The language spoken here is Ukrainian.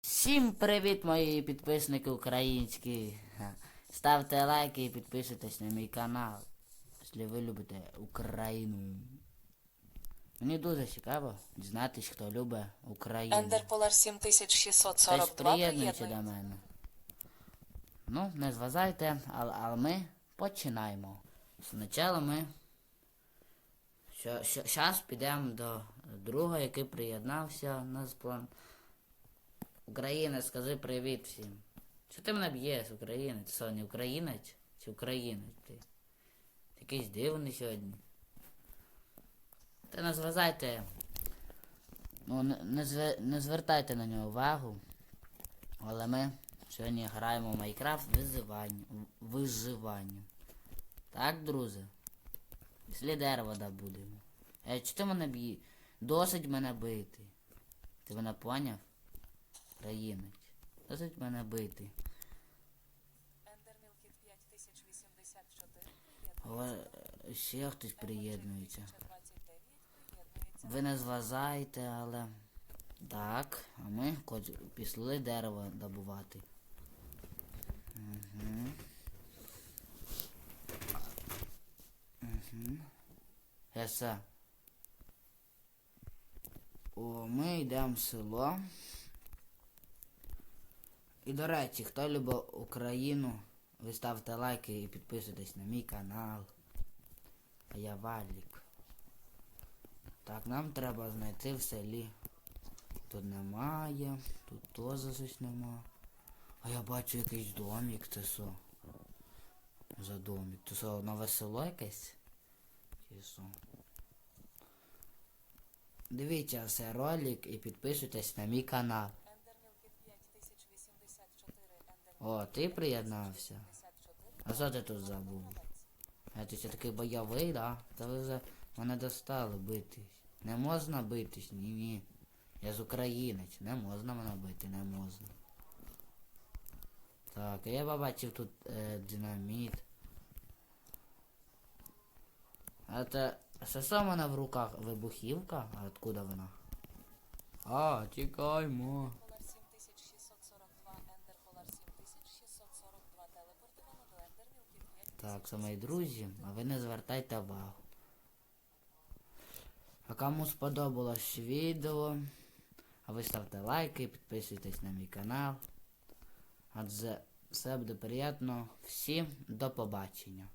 Всім привіт, мої підписники українські. Ставте лайки і підписуйтесь на мій канал, якщо ви любите Україну. Мені дуже цікаво дізнатись, хто любить Україну. Ендерполар Хтось 7642 приєднується до мене. Ну, не зважайте, але, але ми починаємо. Спочатку ми. Зараз підемо до друга, який приєднався на план. Україна, скажи привіт всім. Що ти мене б'єш, українець? Що, не українець? Чи українець ти? Якийсь дивний сьогодні. Та не зважайте. Ну, не, не, зве- не звертайте на нього увагу. Але ми сьогодні граємо в Майнкрафт виживання. виживання. Так, друзі? Після дерева добудемо. Е, чи ти мене б'є? Досить мене бити. Ти мене поняв? Країнець. Досить мене бити. Ендермілкіт 5084 О, ще хтось приєднується. Ви не зважаєте, але. Так, а ми хоч пішли дерево добувати. Угу. Угу. Еса. О, ми йдемо в село. І до речі, хто любить Україну, ви ставте лайки і підписуйтесь на мій канал. А я Валік. Так, нам треба знайти в селі. Тут немає, тут теж щось нема. А я бачу якийсь домик, це що? За домик. Це що, нове село якесь? Чи що? Дивіться все ролик і підписуйтесь на мій канал. Ендермілкіт 5084 О, ти приєднався. 54 А що ти тут забув? А ти все такий бойовий, да? Та ви вже мене достали битись. Не можна битись, ні ні. Я з українець, не можна мене бити, не можна. Так, я побачив тут е, динаміт. А це. Що в мене в руках вибухівка? А откуда вона? А, тікаймо. Полар 7642 Ендерполар 7642 телепортовано до Ендермілкіт 5000. Так, це мої друзі, а ви не звертайте увагу. А кому сподобалось відео, а ви ставте лайки, підписуйтесь на мій канал. Адже все буде приємно. Всім до побачення.